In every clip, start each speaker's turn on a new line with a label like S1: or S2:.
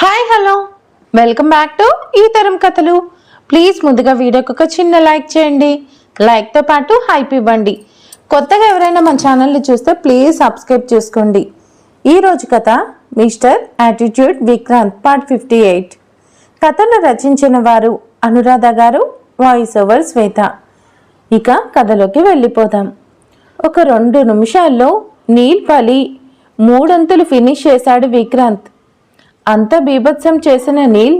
S1: Hi hello. Welcome back to ఈ తరం కథలు. ప్లీజ్ ముందుగా వీడియోకి ఒక చిన్న లైక్ చేయండి. లైక్తో పాటు హైప్ ఇవ్వండి. కొత్తగా ఎవరైనా మన ఛానల్ని చూస్తే ప్లీజ్ సబ్స్క్రైబ్ చేసుకోండి. ఈరోజు కథ mister attitude Vikrant part fifty eight. కథను రచించిన వారు అనురాధ గారు వాయిస్ ఓవర్ శ్వేత. ఇక కథలోకి వెళ్ళిపోదాం. ఒక రెండు నిమిషాల్లో నీల్ పలి మూడంతులు ఫినిష్ చేశాడు విక్రాంత్. అంత బీభత్సం చేసిన నీల్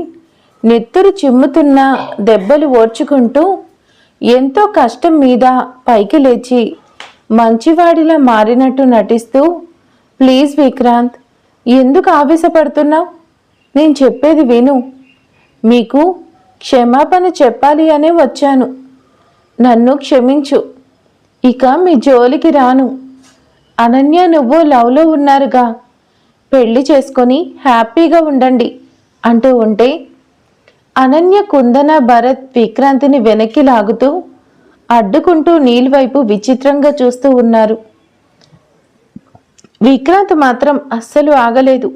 S1: నెత్తురు చిమ్ముతున్న దెబ్బలు ఓర్చుకుంటూ ఎంతో కష్టం మీద పైకి లేచి మంచివాడిలా మారినట్టు నటిస్తూ ప్లీజ్ విక్రాంత్ ఎందుకు ఆవేశపడుతున్నావు? నేను చెప్పేది విను. మీకు క్షమాపణ చెప్పాలి అనే వచ్చాను. నన్ను క్షమించు. ఇక మీ జోలికి రాను. అనన్య నువ్వు లవ్లో ఉన్నారుగా. పెళ్ళి చేసుకొని హ్యాపీగా ఉండండి అంటూ ఉంటే అనన్య కుందన భరత్ విక్రాంతిని వెనక్కి లాగుతూ అడ్డుకుంటూ నీల్ వైపు విచిత్రంగా చూస్తూ ఉన్నారు. విక్రాంత్ మాత్రం అస్సలు ఆగలేదు.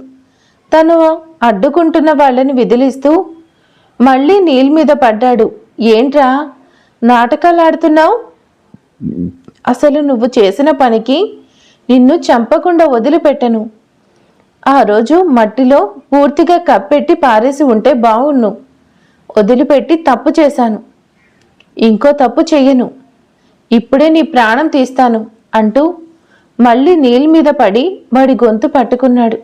S1: తను అడ్డుకుంటున్న వాళ్ళని విదిలిస్తూ మళ్ళీ నీల్ మీద పడ్డాడు. ఏంట్రా? నాటకాలు ఆడుతున్నావు? అసలు నువ్వు చేసిన పనికి నిన్ను చంపకుండా వదిలిపెట్టను. ఆ రోజు మట్టిలో పూర్తిగా కప్పెట్టి పారేసి ఉంటే బావుణ్ణు వదిలిపెట్టి తప్పు చేశాను. ఇంకో తప్పు చెయ్యను. ఇప్పుడే నీ ప్రాణం తీస్తాను అంటూ మళ్ళీ నీళ్ళ మీద పడి వాడి గొంతు పట్టుకున్నాడు.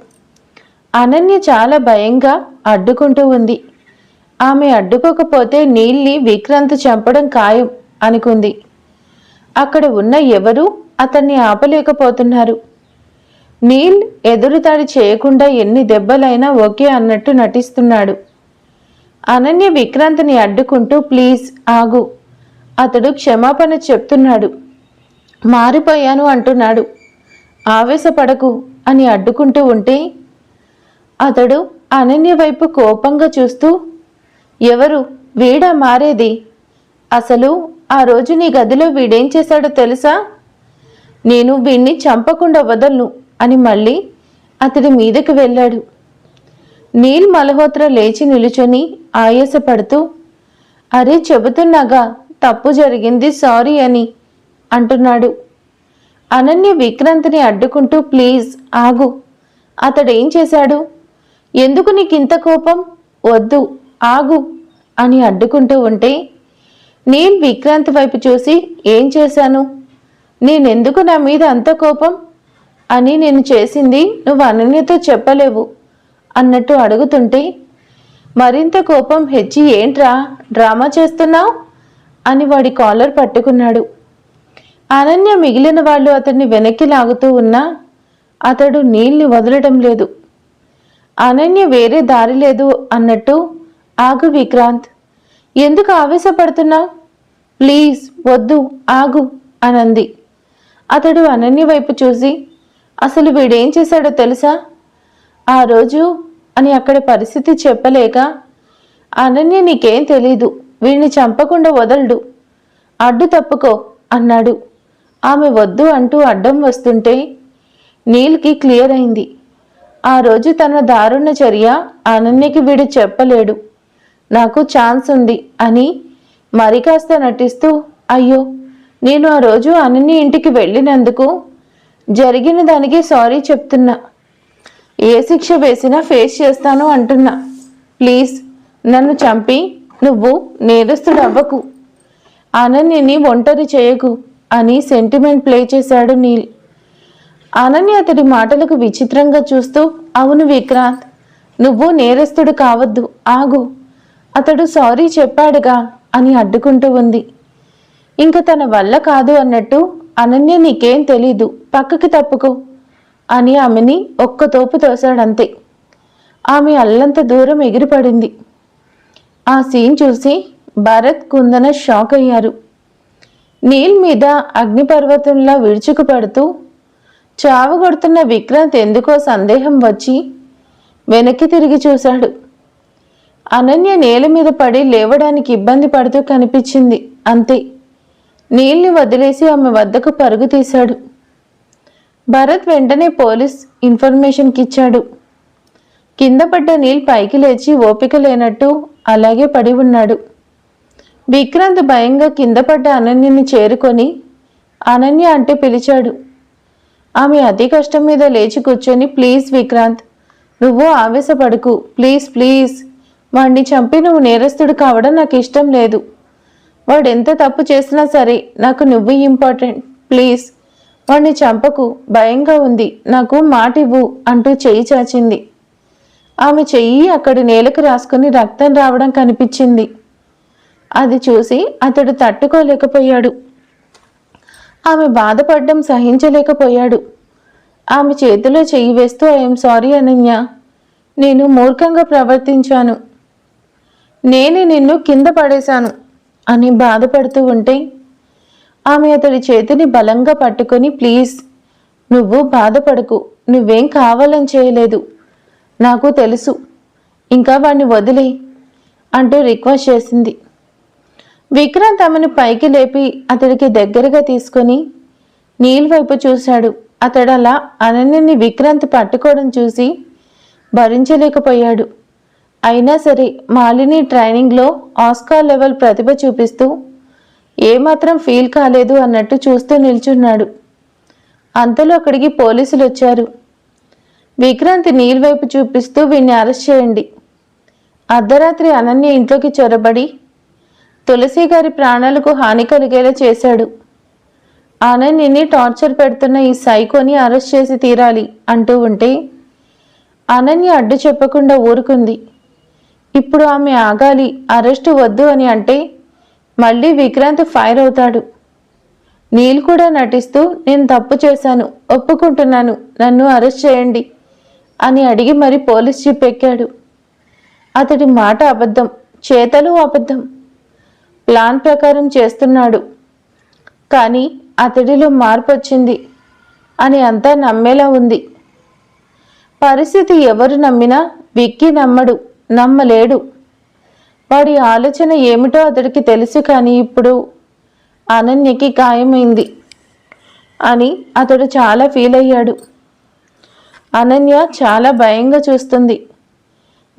S1: అనన్య చాలా భయంగా అడ్డుకుంటూ ఉంది. ఆమె అడ్డుకోకపోతే నీళ్ళని విక్రాంత్ చంపడం ఖాయం అనుకుంది. అక్కడ ఉన్న ఎవరూ అతన్ని ఆపలేకపోతున్నారు. నీల్ ఎదురుదాడి చేయకుండా ఎన్ని దెబ్బలైనా ఓకే అన్నట్టు నటిస్తున్నాడు. అనన్య విక్రాంత్ని అడ్డుకుంటూ ప్లీజ్ ఆగు. అతడు క్షమాపణ చెప్తున్నాడు. మారిపోయాను అంటున్నాడు. ఆవేశపడకు అని అడ్డుకుంటూ ఉంటే అతడు అనన్య వైపు కోపంగా చూస్తూ ఎవరు? వీడా మారేది? అసలు ఆ రోజు నీ గదిలో వీడేం చేశాడో తెలుసా? నేను వీణ్ణి చంపకుండా వదలను. అని మళ్ళీ అతడి మీదకి వెళ్ళాడు. నీల్ మల్హోత్రా లేచి నిలుచొని ఆయాసపడుతూ అరే చెబుతున్నాగా తప్పు జరిగింది సారీ అని అంటున్నాడు. అనన్య విక్రాంత్ని అడ్డుకుంటూ ప్లీజ్ ఆగు. అతడేం చేశాడు? ఎందుకు నీకు ఇంత కోపం? వద్దు ఆగు అని అడ్డుకుంటూ ఉంటే నేను విక్రాంత్ వైపు చూసి ఏం చేశాను? నేనెందుకు నా మీద అంత కోపం? అని నేను చేసింది నువ్వు అనన్యతో చెప్పలేవు అన్నట్టు అడుగుతుంటే మరింత కోపం హెచ్చి ఏంట్రా డ్రామా చేస్తున్నావు? అని వాడి కాలర్ పట్టుకున్నాడు. అనన్య మిగిలిన వాళ్ళు అతన్ని వెనక్కి లాగుతూ ఉన్నా అతడు నీళ్ళు వదలడం లేదు. అనన్య వేరే దారి లేదు అన్నట్టు ఆగు విక్రాంత్ ఎందుకు ఆవేశపడుతున్నావు? ప్లీజ్ వద్దు ఆగు అనంది. అతడు అనన్య వైపు చూసి అసలు వీడేం చేశాడో తెలుసా? ఆ రోజు అని అక్కడి పరిస్థితి చెప్పలేక అనన్య నీకేం తెలీదు. వీడిని చంపకుండా వదలడు. అడ్డు తప్పుకో అన్నాడు. ఆమె వద్దు అంటూ అడ్డం వస్తుంటే నీల్కి క్లియర్ అయింది. ఆ రోజు తన దారుణ చర్య అనన్యకి వీడు చెప్పలేడు. నాకు ఛాన్స్ ఉంది అని మరి కాస్త నటిస్తూ అయ్యో నేను ఆ రోజు అనన్య ఇంటికి వెళ్ళినందుకు జరిగిన దానికి సారీ చెప్తున్నా. ఏ శిక్ష వేసినా ఫేస్ చేస్తాను అంటున్నా. ప్లీజ్ నన్ను చంపి నువ్వు నేరస్తుడు అవ్వకు అనన్యని ఒంటరి చేయకు అని సెంటిమెంట్ ప్లే చేశాడు నీల్. అనన్య అతడి మాటలకు విచిత్రంగా చూస్తూ అవును విక్రాంత్ నువ్వు నేరస్తుడు కావద్దు ఆగు. అతడు సారీ చెప్పాడుగా అని అడ్డుకుంటూ ఉంది. ఇంక తన వల్ల కాదు అన్నట్టు అనన్య నీకేం తెలీదు. పక్కకి తప్పుకో. అని ఆమెని ఒక్క తోపు తోశాడంతే. ఆమె అల్లంత దూరం ఎగిరిపడింది. ఆ సీన్ చూసి భరత్ కుందన షాక్ అయ్యారు. నీల్ మీద అగ్నిపర్వతంలా విరుచుకుపడుతూ చావు కొడుతున్న విక్రాంత్ ఎందుకో సందేహం వచ్చి వెనక్కి తిరిగి చూశాడు. అనన్య నేల మీద పడి లేవడానికి ఇబ్బంది పడుతూ కనిపించింది అంతే. నీల్ని వదిలేసి ఆమె వద్దకు పరుగు తీశాడు. భరత్ వెంటనే పోలీస్ ఇన్ఫర్మేషన్కి ఇచ్చాడు కింద పడ్డ నీల్ పైకి లేచి ఓపిక లేనట్టు అలాగే పడి ఉన్నాడు. విక్రాంత్ భయంగా కింద పడ్డ అనన్యని చేరుకొని అనన్య అంటే పిలిచాడు. ఆమె అతి కష్టం మీద లేచి కూర్చొని ప్లీజ్ విక్రాంత్ నువ్వు ఆవేశపడకు. Please please. వాణ్ణి చంపి నువ్వు నేరస్తుడు కావడం నాకు ఇష్టం లేదు. వాడు ఎంత తప్పు చేసినా సరే నాకు నువ్వు ఇంపార్టెంట్ ప్లీజ్ వాడిని చంపకు భయంగా ఉంది. నాకు మాట ఇవ్వు అంటూ చెయ్యి చాచింది. ఆమె చెయ్యి అక్కడి నేలకు రాసుకుని రక్తం రావడం కనిపించింది. అది చూసి అతడు తట్టుకోలేకపోయాడు. ఆమె బాధపడడం సహించలేకపోయాడు. ఆమె చేతిలో చెయ్యి వేస్తూ ఐఎమ్ సారీ అనన్య. నేను మూర్ఖంగా ప్రవర్తించాను. నేనే నిన్ను కింద పడేశాను. అని బాధపడుతూ ఉంటే ఆమె అతడి చేతిని బలంగా పట్టుకొని ప్లీజ్ నువ్వు బాధపడకు. నువ్వేం కావాలని చేయలేదు. నాకు తెలుసు. ఇంకా వాడిని వదిలే అంటూ రిక్వెస్ట్ చేసింది. విక్రాంత్ ఆమెను పైకి లేపి అతడికి దగ్గరగా తీసుకొని నీల్ వైపు చూశాడు. అతడు అలా అనన్యని విక్రాంత్ పట్టుకోవడం చూసి భరించలేకపోయాడు. అయినా సరే మాలిని ట్రైనింగ్లో ఆస్కార్ లెవెల్ ప్రతిభ చూపిస్తూ ఏమాత్రం ఫీల్ కాలేదు అన్నట్టు చూస్తూ నిల్చున్నాడు. అంతలో అక్కడికి పోలీసులు వచ్చారు. విక్రాంత్ నీల్ వైపు చూపిస్తూ వీణ్ణి అరెస్ట్ చేయండి. అర్ధరాత్రి అనన్య ఇంట్లోకి చొరబడి తులసి గారి ప్రాణాలకు హాని కలిగేలా చేశాడు. అనన్యని టార్చర్ పెడుతున్న ఈ సైకోని అరెస్ట్ చేసి తీరాలి అంటూ ఉంటే అనన్య అడ్డు చెప్పకుండా ఊరుకుంది. ఇప్పుడు ఆమె ఆగాలి అరెస్టు వద్దు అని అంటే మళ్ళీ విక్రాంత్ ఫైర్ అవుతాడు. నీల్ కూడా నటిస్తూ నేను తప్పు చేశాను ఒప్పుకుంటున్నాను నన్ను అరెస్ట్ చేయండి అని అడిగి మరి పోలీస్ జీప్ ఎక్కాడు. అతడి మాట అబద్ధం చేతలు అబద్ధం. ప్లాన్ ప్రకారం చేస్తున్నాడు. కానీ అతడిలో మార్పు వచ్చింది అని అంతా నమ్మేలా ఉంది. పరిస్థితి ఎవరు నమ్మినా విక్కి నమ్మడు. నమ్మలేడు. వాడి ఆలోచన ఏమిటో అతడికి తెలుసు కానీ ఇప్పుడు అనన్యకి గాయమైంది అని అతడు చాలా ఫీల్ అయ్యాడు. అనన్య చాలా భయంగా చూస్తుంది.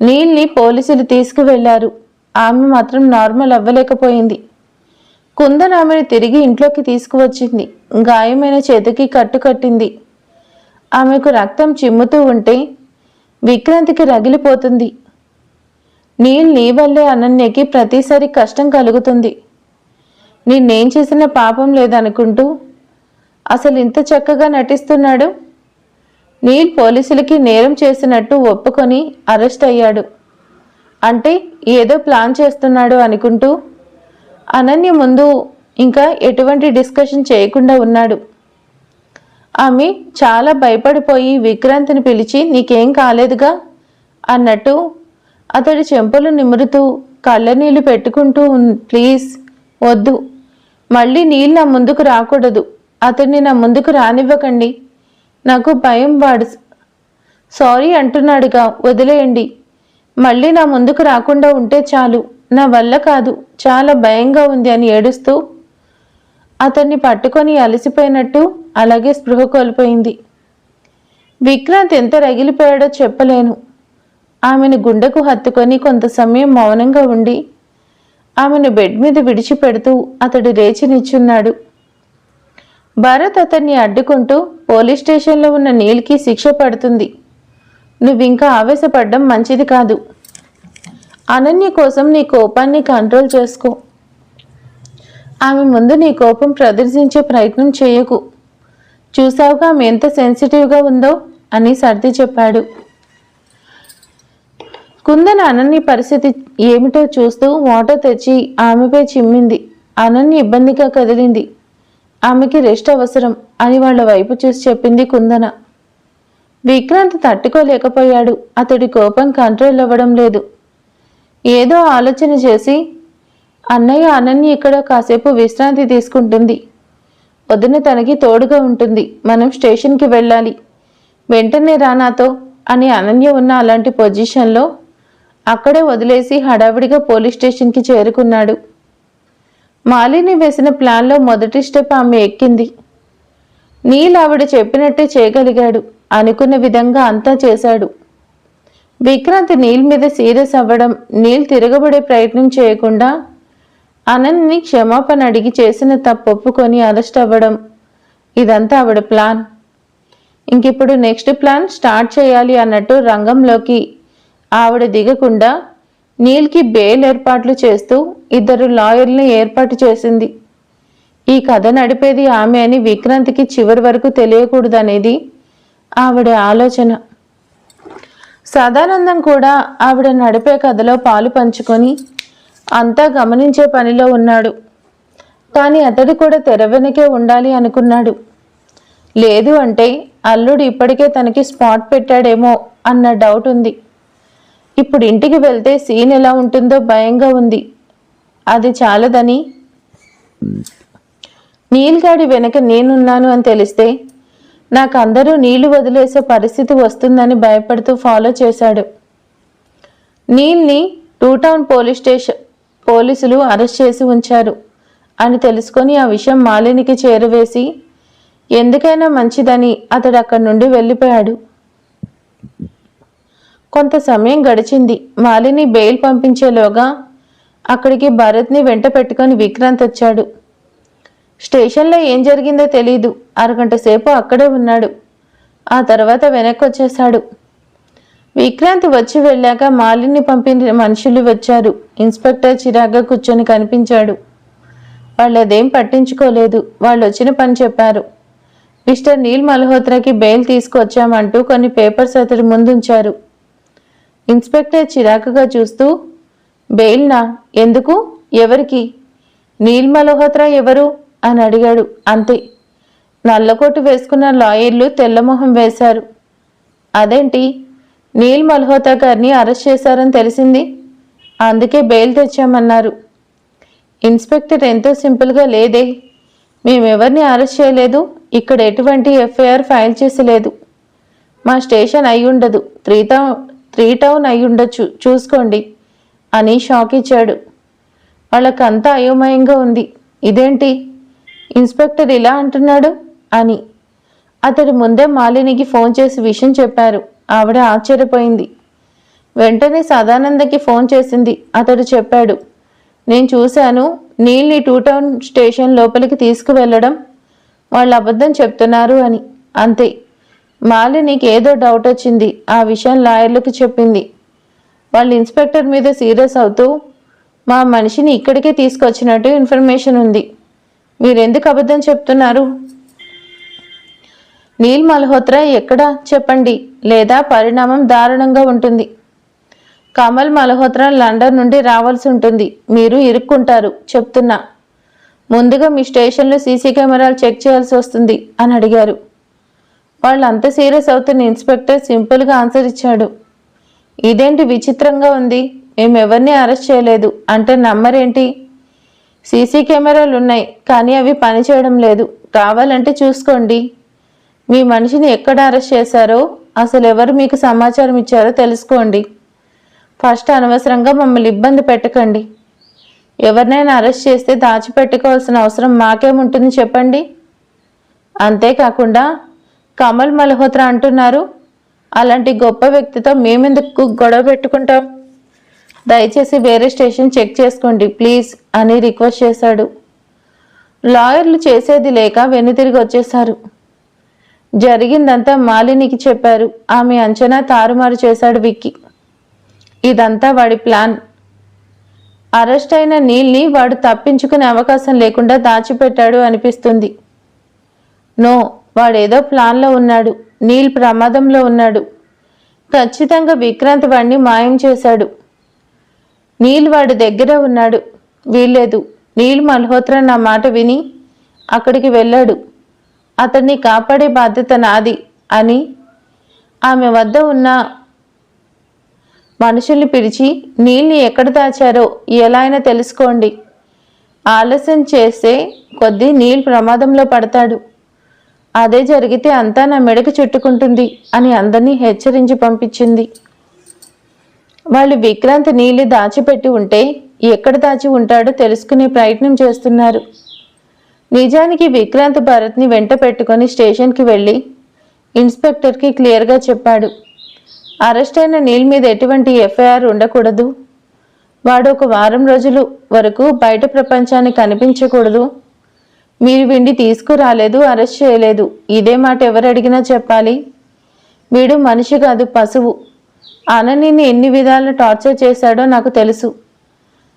S1: నీల్ని పోలీసులు తీసుకువెళ్ళారు. ఆమె మాత్రం నార్మల్ అవ్వలేకపోయింది. కుందన్ ఆమెను తిరిగి ఇంట్లోకి తీసుకువచ్చింది. గాయమైన చేతికి కట్టు కట్టింది. ఆమెకు రక్తం చిమ్ముతూ ఉంటే విక్రాంతికి రగిలిపోతుంది. నేను నీ వల్లే అనన్యకి ప్రతిసారి కష్టం కలుగుతుంది. నిన్నేం చేసిన పాపం లేదనుకుంటూ అసలు ఇంత చక్కగా నటిస్తున్నాడు? నీల్ పోలీసులకి నేరం చేసినట్టు ఒప్పుకొని అరెస్ట్ అయ్యాడు. అంటే ఏదో ప్లాన్ చేస్తున్నాడు అనుకుంటూ అనన్య ముందు ఇంకా ఎటువంటి డిస్కషన్ చేయకుండా ఉన్నాడు. ఆమె చాలా భయపడిపోయి విక్రాంత్ని పిలిచి నీకేం కాలేదుగా? అన్నట్టు అతడి చెంపలు నిమురుతూ కళ్ళనీళ్ళు పెట్టుకుంటూ ప్లీజ్ వద్దు. మళ్ళీ నీళ్ళు నా ముందుకు రాకూడదు. అతన్ని నా ముందుకు రానివ్వకండి. నాకు భయం వాడు సారీ అంటున్నాడుగా వదిలేయండి. మళ్ళీ నా ముందుకు రాకుండా ఉంటే చాలు. నా వల్ల కాదు. చాలా భయంగా ఉంది అని ఏడుస్తూ అతన్ని పట్టుకొని అలసిపోయినట్టు అలాగే స్పృహ కోల్పోయింది. విక్రాంత్ ఎంత రగిలిపోయాడో చెప్పలేను. ఆమెను గుండెకు హత్తుకొని కొంత సమయం మౌనంగా ఉండి ఆమెను బెడ్ మీద విడిచిపెడుతూ అతడు లేచి నిచ్చున్నాడు భరత్ అతన్ని అడ్డుకుంటూ పోలీస్ స్టేషన్లో ఉన్న నీల్కి శిక్ష పడుతుంది. నువ్వింకా ఆవేశపడడం మంచిది కాదు. అనన్య కోసం నీ కోపాన్ని కంట్రోల్ చేసుకో. ఆమె ముందు నీ కోపం ప్రదర్శించే ప్రయత్నం చేయకు. చూసావుగా ఆమె ఎంత సెన్సిటివ్గా ఉందో అని సర్ది చెప్పాడు. కుందన అనన్య పరిస్థితి ఏమిటో చూస్తూ వాటర్ తెచ్చి ఆమెపై చిమ్మింది. అనన్య ఇబ్బందిగా కదిలింది. ఆమెకి రెస్ట్ అవసరం అని వాళ్ళ వైపు చూసి చెప్పింది కుందన. విక్రాంత్ తట్టుకోలేకపోయాడు. అతడి కోపం కంట్రోల్ అవ్వడం లేదు. ఏదో ఆలోచన చేసి అన్నయ్య అనన్య ఇక్కడ కాసేపు విశ్రాంతి తీసుకుంటుంది. వదిన తనకి తోడుగా ఉంటుంది. మనం స్టేషన్కి వెళ్ళాలి. వెంటనే రా నాతో అని అనన్య ఉన్న అలాంటి పొజిషన్లో అక్కడే వదిలేసి హడావిడిగా పోలీస్ స్టేషన్కి చేరుకున్నాడు. మాలిని వేసిన ప్లాన్లో మొదటి స్టెప్ ఆమె ఎక్కింది. నీల్ ఆవిడ చెప్పినట్టే చేయగలిగాడు అనుకున్న విధంగా అంతా చేశాడు. విక్రాంత్ నీల్ మీద సీరియస్ అవ్వడం నీల్ తిరగబడే ప్రయత్నం చేయకుండా అనన్ని క్షమాపణ అడిగి చేసిన తప్పు ఒప్పుకొని అరెస్ట్ అవ్వడం ఇదంతా ఆవిడ ప్లాన్. ఇంకిప్పుడు నెక్స్ట్ ప్లాన్ స్టార్ట్ చేయాలి అన్నట్టు రంగంలోకి ఆవిడ దిగకుండా నీల్కి బెయిల్ ఏర్పాట్లు చేస్తూ ఇద్దరు లాయర్ని ఏర్పాటు చేసింది. ఈ కథ నడిపేది ఆమె అని విక్రాంతికి చివరి వరకు తెలియకూడదనేది ఆవిడ ఆలోచన. సదానందం కూడా ఆవిడ నడిపే కథలో పాలు పంచుకొని అంతా గమనించే పనిలో ఉన్నాడు. కానీ అతడు కూడా తెర వెనకే ఉండాలి అనుకున్నాడు. లేదు అంటే అల్లుడు ఇప్పటికే తనకి స్పాట్ పెట్టాడేమో అన్న డౌట్ ఉంది. ఇప్పుడు ఇంటికి వెళ్తే సీన్ ఎలా ఉంటుందో భయంగా ఉంది. అది చాలదని. నీల్గాడి వెనక నేనున్నాను అని తెలిస్తే నాకు అందరూ నీళ్ళు వదిలేసే పరిస్థితి వస్తుందని భయపడుతూ ఫాలో చేశాడు. నీల్ని టూ టౌన్ పోలీస్ స్టేషన్ పోలీసులు అరెస్ట్ చేసి ఉంచారు అని తెలుసుకొని ఆ విషయం మాలినికి చేరవేసి ఎందుకైనా మంచిదని అతడు అక్కడి నుండి వెళ్ళిపోయాడు. కొంత సమయం గడిచింది. మాలిని బెయిల్ పంపించేలోగా అక్కడికి భరత్ని వెంట పెట్టుకొని విక్రాంత్ వచ్చాడు. స్టేషన్లో ఏం జరిగిందో తెలీదు. అరగంట సేపు అక్కడే ఉన్నాడు. ఆ తర్వాత వెనక్కి వచ్చేశాడు విక్రాంత్ వచ్చి వెళ్ళాక మాలిని పంపిన మనుషులు వచ్చారు. ఇన్స్పెక్టర్ చిరాగ్గా కూర్చొని కనిపించాడు. వాళ్ళు అదేం పట్టించుకోలేదు. వాళ్ళు వచ్చిన పని చెప్పారు. మిస్టర్ నీల్ మల్హోత్రాకి బెయిల్ తీసుకొచ్చామంటూ కొన్ని పేపర్స్ అతడి ముందుంచారు. ఇన్స్పెక్టర్ చిరాకుగా చూస్తూ బెయిల్నా ఎందుకు? ఎవరికి? నీల్ మల్హోత్రా ఎవరు? అని అడిగాడు. అంతే. నల్లకోటు వేసుకున్న లాయర్లు తెల్లమొహం వేశారు. అదేంటి? నీల్ మల్హోత్రా గారిని అరెస్ట్ చేశారని తెలిసింది? అందుకే బెయిల్ తెచ్చామన్నారు. ఇన్స్పెక్టర్ ఎంతో సింపుల్గా లేదే. మేమెవరిని అరెస్ట్ చేయలేదు. ఇక్కడ ఎటువంటి ఎఫ్ఐఆర్ ఫైల్ చేసలేదు మా స్టేషన్ అయి ఉండదు త్రీ త్రీ టౌన్ అయి ఉండొచ్చు. చూసుకోండి. అని షాక్ ఇచ్చాడు. వాళ్ళకంతా అయోమయంగా ఉంది. ఇదేంటి? ఇన్స్పెక్టర్ ఇలా అంటున్నాడు? అని. అతడు ముందే మాలినికి ఫోన్ చేసి విషయం చెప్పారు. ఆవిడ ఆశ్చర్యపోయింది. వెంటనే సదానందకి ఫోన్ చేసింది అతడు చెప్పాడు. నేను చూశాను. నీళ్ళని టూ టౌన్ స్టేషన్ లోపలికి తీసుకువెళ్ళడం. వాళ్ళు అబద్ధం చెప్తున్నారు అని. అంతే. మాలినికి ఏదో డౌట్ వచ్చింది. ఆ విషయం లాయర్లకు చెప్పింది. వాళ్ళు ఇన్స్పెక్టర్ మీద సీరియస్ అవుతూ మా మనిషిని ఇక్కడికే తీసుకొచ్చినట్టు ఇన్ఫర్మేషన్ ఉంది. మీరెందుకు అబద్ధం చెప్తున్నారు? నీల్ మల్హోత్రా ఎక్కడ? చెప్పండి. లేదా పరిణామం దారుణంగా ఉంటుంది. కమల్ మల్హోత్రా లండన్ నుండి రావాల్సి ఉంటుంది. మీరు ఇరుక్కుంటారు చెప్తున్నా. ముందుగా మీ స్టేషన్లో సీసీ కెమెరాలు చెక్ చేయాల్సి వస్తుంది అని అడిగారు. వాళ్ళు అంత సీరియస్ అవుతున్న ఇన్స్పెక్టర్ సింపుల్గా ఆన్సర్ ఇచ్చాడు. ఇదేంటి విచిత్రంగా ఉంది? మేము ఎవరిని అరెస్ట్ చేయలేదు అంటే నమ్మరేంటి? సీసీ కెమెరాలు ఉన్నాయి కానీ అవి పనిచేయడం లేదు. కావాలంటే చూసుకోండి. మీ మనిషిని ఎక్కడ అరెస్ట్ చేశారో అసలు ఎవరు మీకు సమాచారం ఇచ్చారో తెలుసుకోండి. ఫస్ట్ అనవసరంగా మమ్మల్ని ఇబ్బంది పెట్టకండి. ఎవరినైనా అరెస్ట్ చేస్తే దాచిపెట్టుకోవాల్సిన అవసరం మాకేముంటుంది చెప్పండి? అంతేకాకుండా కమల్ మల్హోత్రా అంటున్నారు. అలాంటి గొప్ప వ్యక్తితో మేమెందుకు గొడవ పెట్టుకుంటాం? దయచేసి వేరే స్టేషన్ చెక్ చేసుకోండి ప్లీజ్ అని రిక్వెస్ట్ చేశాడు. లాయర్లు చేసేది లేక వెనుతిరిగి వచ్చేశారు. జరిగిందంతా మాలినికి చెప్పారు. ఆమె అంచనా తారుమారు చేశాడు విక్కీ. ఇదంతా వాడి ప్లాన్. అరెస్ట్ అయిన నీల్ని వాడు తప్పించుకునే అవకాశం లేకుండా దాచిపెట్టాడు అనిపిస్తుంది. నో వాడేదో ప్లాన్లో ఉన్నాడు నీల్ ప్రమాదంలో ఉన్నాడు. ఖచ్చితంగా విక్రాంత్ వాడిని మాయం చేశాడు. నీల్ వాడి దగ్గర ఉన్నాడు. వీల్లేదు. నీల్ మల్హోత్రా నా మాట విని అక్కడికి వెళ్ళాడు. అతన్ని కాపాడే బాధ్యత నాది అని ఆమె వద్ద ఉన్న మనుషుల్ని పిలిచి నీళ్ళని ఎక్కడ దాచారో ఎలా అయినా తెలుసుకోండి. ఆలస్యం చేస్తే కొద్దీ నీళ్ళు ప్రమాదంలో పడతాడు. అదే జరిగితే అంతా నా మెడకు చుట్టుకుంటుంది అని అందరినీ హెచ్చరించి పంపించింది. వాళ్ళు విక్రాంత్ నీళ్ళు దాచిపెట్టి ఉంటే ఎక్కడ దాచి ఉంటాడో తెలుసుకునే ప్రయత్నం చేస్తున్నారు. నిజానికి విక్రాంత్ భరత్ని వెంట పెట్టుకొని స్టేషన్కి వెళ్ళి ఇన్స్పెక్టర్కి క్లియర్గా చెప్పాడు. అరెస్ట్ అయిన నీల్ మీద ఎటువంటి ఎఫ్ఐఆర్ ఉండకూడదు. వాడు ఒక వారం రోజులు వరకు బయట ప్రపంచానికి కనిపించకూడదు. మీరు వీడిని తీసుకురాలేదు అరెస్ట్ చేయలేదు. ఇదే మాట ఎవరు అడిగినా చెప్పాలి? వీడు మనిషి కాదు పశువు. అననిని ఎన్ని విధాలు టార్చర్ చేశాడో నాకు తెలుసు.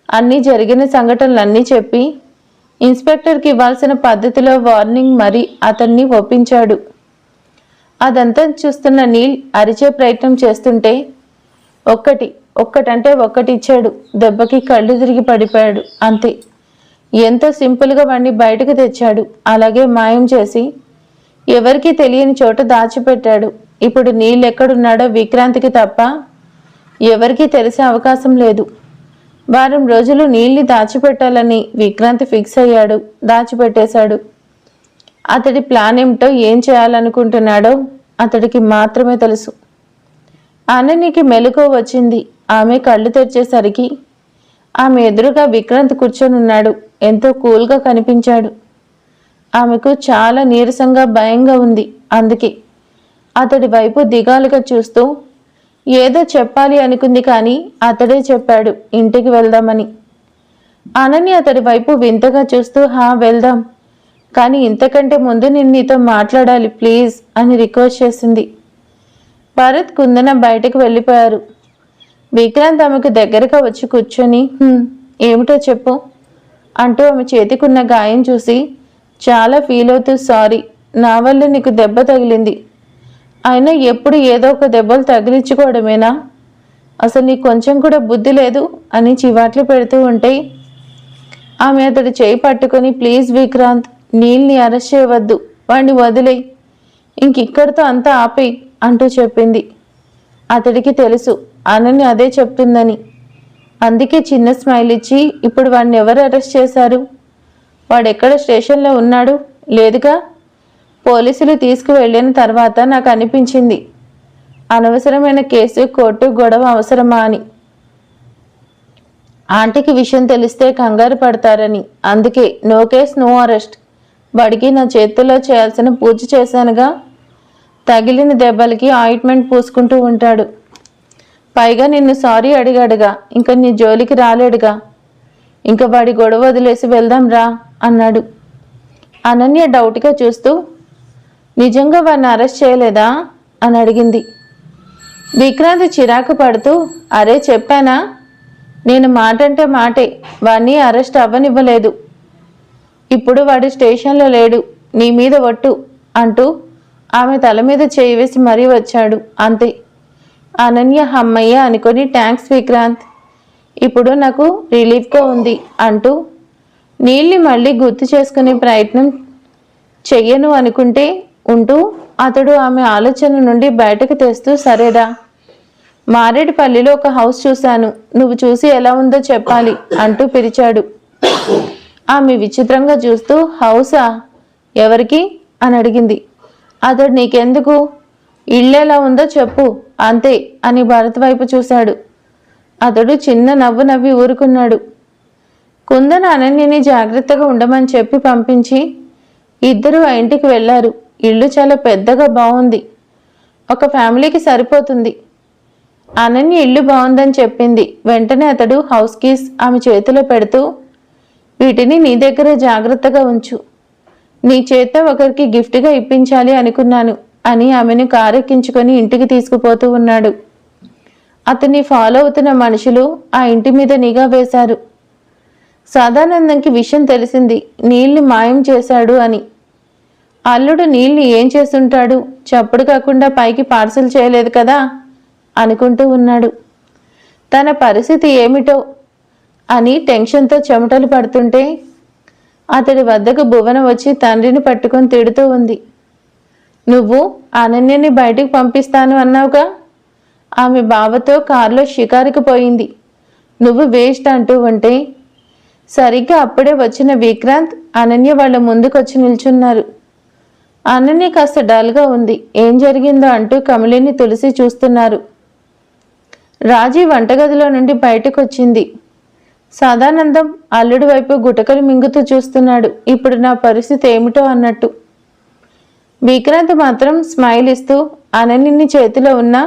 S1: అన్నీ జరిగిన సంఘటనలన్నీ చెప్పి ఇన్స్పెక్టర్కి ఇవ్వాల్సిన పద్ధతిలో వార్నింగ్ మరి అతన్ని ఒప్పించాడు. అదంతా చూస్తున్న నీల్ అరిచే ప్రయత్నం చేస్తుంటే ఒక్కటి ఒక్కటంటే ఒక్కటి ఇచ్చాడు. దెబ్బకి కళ్ళు తిరిగి పడిపోయాడు. అంతే. ఎంతో సింపుల్గా వాడిని బయటకు తెచ్చాడు. అలాగే మాయం చేసి ఎవరికీ తెలియని చోట దాచిపెట్టాడు. ఇప్పుడు నీళ్ళు ఎక్కడున్నాడో విక్రాంతికి తప్ప ఎవరికీ తెలిసే అవకాశం లేదు. వారం రోజులు నీళ్ళని దాచిపెట్టాలని విక్రాంతి ఫిక్స్ అయ్యాడు. దాచిపెట్టేశాడు. అతడి ప్లాన్ ఏమిటో ఏం చేయాలనుకుంటున్నాడో అతడికి మాత్రమే తెలుసు. అననికి మెలకు వచ్చింది. ఆమె కళ్ళు తెరిచేసరికి ఆమె ఎదురుగా విక్రాంత్ కూర్చొని ఉన్నాడు. ఎంతో కూల్గా కనిపించాడు. ఆమెకు చాలా నీరసంగా భయంగా ఉంది. అందుకే అతడి వైపు దిగాలుగా చూస్తూ ఏదో చెప్పాలి అనుకుంది కానీ అతడే చెప్పాడు. ఇంటికి వెళ్దామని. అనని అతడి వైపు వింతగా చూస్తూ హా వెళ్దాం. కానీ ఇంతకంటే ముందు నేను నీతో మాట్లాడాలి ప్లీజ్ అని రిక్వెస్ట్ చేసింది. భరత్ కుందన బయటకు వెళ్ళిపోయారు. విక్రాంత్ ఆమెకు దగ్గరగా వచ్చి కూర్చొని ఏమిటో చెప్పు అంటూ ఆమె చేతికున్న గాయం చూసి చాలా ఫీల్ అవుతూ సారీ నా వల్ల నీకు దెబ్బ తగిలింది. అయినా ఎప్పుడు ఏదో ఒక దెబ్బలు తగిలించుకోవడమేనా? అసలు నీకు కొంచెం కూడా బుద్ధి లేదు? అని చివాట్లు పెడుతూ ఉంటే ఆమె అతడు చేయి పట్టుకొని ప్లీజ్ విక్రాంత్ నీల్ని అరెస్ట్ చేయవద్దు వాణ్ణి వదిలేయి. ఇంకిక్కడితో అంతా ఆపేయి అంటూ చెప్పింది. అతడికి తెలుసు అనని అదే చెప్తుందని. అందుకే చిన్న స్మైల్ ఇచ్చి ఇప్పుడు వాడిని ఎవరు అరెస్ట్ చేశారు? వాడు ఎక్కడ స్టేషన్లో ఉన్నాడు? లేదుగా? పోలీసులు తీసుకువెళ్ళిన తర్వాత నాకు అనిపించింది. అనవసరమైన కేసు కోర్టు గొడవ అవసరమా అని. ఆంటీకి విషయం తెలిస్తే కంగారు పడతారని. అందుకే నో కేస్ నో అరెస్ట్. వాడికి నా చేతుల్లో చేయాల్సిన పూజ చేశానుగా. తగిలిన దెబ్బలకి ఆయింట్మెంట్ పూసుకుంటూ ఉంటాడు. పైగా నిన్ను సారీ అడిగాడుగా. ఇంకా నీ జోలికి రాలేడుగా. ఇంకా వాడి గొడవ వదిలేసి వెళ్దాం రా అన్నాడు. అనన్య డౌట్గా చూస్తూ నిజంగా వాడిని అరెస్ట్ చేయలేదా? అని అడిగింది. విక్రాంత్ చిరాకు పడుతూ అరే చెప్పానా? నేను మాట అంటే మాటే వాడిని అరెస్ట్ అవ్వనివ్వలేదు. ఇప్పుడు వాడు స్టేషన్లో లేడు నీ మీద ఒట్టు అంటూ ఆమె తల మీద చేయి వేసి మరీ వచ్చాడు. అంతే. అనన్య హమ్మయ్య అనుకొని ట్యాంక్స్ విక్రాంత్. ఇప్పుడు నాకు రిలీఫ్గా ఉంది అంటూ నీళ్ళని మళ్ళీ గుర్తు చేసుకునే ప్రయత్నం చెయ్యను అనుకుంటే ఉంటూ అతడు ఆమె ఆలోచన నుండి బయటకు తెస్తూ సరేరా మారేడుపల్లిలో ఒక హౌస్ చూశాను. నువ్వు చూసి ఎలా ఉందో చెప్పాలి అంటూ పిలిచాడు. ఆమె విచిత్రంగా చూస్తూ హౌసా? ఎవరికి? అని అడిగింది. అతడు నీకెందుకు? ఇల్లు ఎలా ఉందో చెప్పు. అంతే అని భరత్ వైపు చూశాడు. అతడు చిన్న నవ్వు నవ్వి ఊరుకున్నాడు. కుందన అనన్యని జాగ్రత్తగా ఉండమని చెప్పి పంపించి ఇద్దరు ఆ ఇంటికి వెళ్ళారు. ఇల్లు చాలా పెద్దగా బాగుంది ఒక ఫ్యామిలీకి సరిపోతుంది. అనన్య ఇల్లు బాగుందని చెప్పింది. వెంటనే అతడు హౌస్ కీస్ ఆమె చేతిలో పెడుతూ వీటిని నీ దగ్గర జాగ్రత్తగా ఉంచు. నీ చేత ఒకరికి గిఫ్ట్గా ఇప్పించాలి అనుకున్నాను. అని ఆమెను కారెక్కించుకొని ఇంటికి తీసుకుపోతూ ఉన్నాడు. అతన్ని ఫాలో అవుతున్న మనుషులు ఆ ఇంటి మీద నిఘా వేశారు. సదానందంకి విషయం తెలిసింది నీళ్ళని మాయం చేశాడు అని. అల్లుడు నీళ్ళని ఏం చేస్తుంటాడు? చప్పుడు కాకుండా పైకి పార్సల్ చేయలేదు కదా? అనుకుంటూ ఉన్నాడు. తన పరిస్థితి ఏమిటో అని టెన్షన్తో చెమటలు పడుతుంటే అతడి వద్దకు భువన వచ్చి తండ్రిని పట్టుకొని తిడుతూ ఉంది. నువ్వు అనన్యని బయటికి పంపిస్తాను అన్నావుగా? ఆమె బావతో కారులో షికారుకు పోయింది. నువ్వు వేస్ట్ అంటూ ఉంటే సరిగ్గా అప్పుడే వచ్చిన విక్రాంత్ అనన్య వాళ్ళ ముందుకొచ్చి నిల్చున్నారు. అనన్య కాస్త డల్గా ఉంది. ఏం జరిగిందో అంటూ కమలిని తులసి చూస్తున్నారు. రాజీ వంటగదిలో నుండి బయటకు వచ్చింది సదానందం అల్లుడి వైపు గుటకలు మింగుతూ చూస్తున్నాడు. ఇప్పుడు నా పరిస్థితి ఏమిటో అన్నట్టు విక్రాంత్ మాత్రం స్మైల్ ఇస్తూ అనన్యని చేతిలో ఉన్న?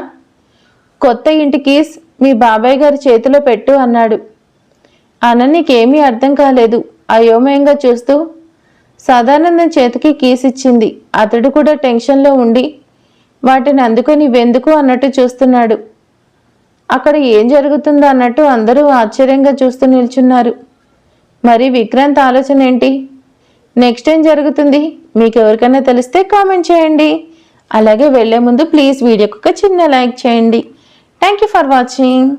S1: కొత్త ఇంటి కీస్ మీ బాబాయ్ గారి చేతిలో పెట్టు అన్నాడు. అనన్యకేమీ అర్థం కాలేదు. అయోమయంగా చూస్తూ సదానందం చేతికి కీస్ ఇచ్చింది. అతడు కూడా టెన్షన్లో ఉండి వాటిని అందుకొని వెందుకు అన్నట్టు చూస్తున్నాడు. అక్కడ ఏం జరుగుతుందో అన్నట్టు అందరూ ఆశ్చర్యంగా చూస్తూ నిల్చున్నారు. మరి విక్రాంత్ ఆలోచన ఏంటి? నెక్స్ట్ ఏం జరుగుతుంది? మీకు ఎవరికైనా తెలిస్తే కామెంట్ చేయండి. అలాగే వెళ్ళే ముందు ప్లీజ్ వీడియోకి ఒక చిన్న లైక్ చేయండి. Thank you for watching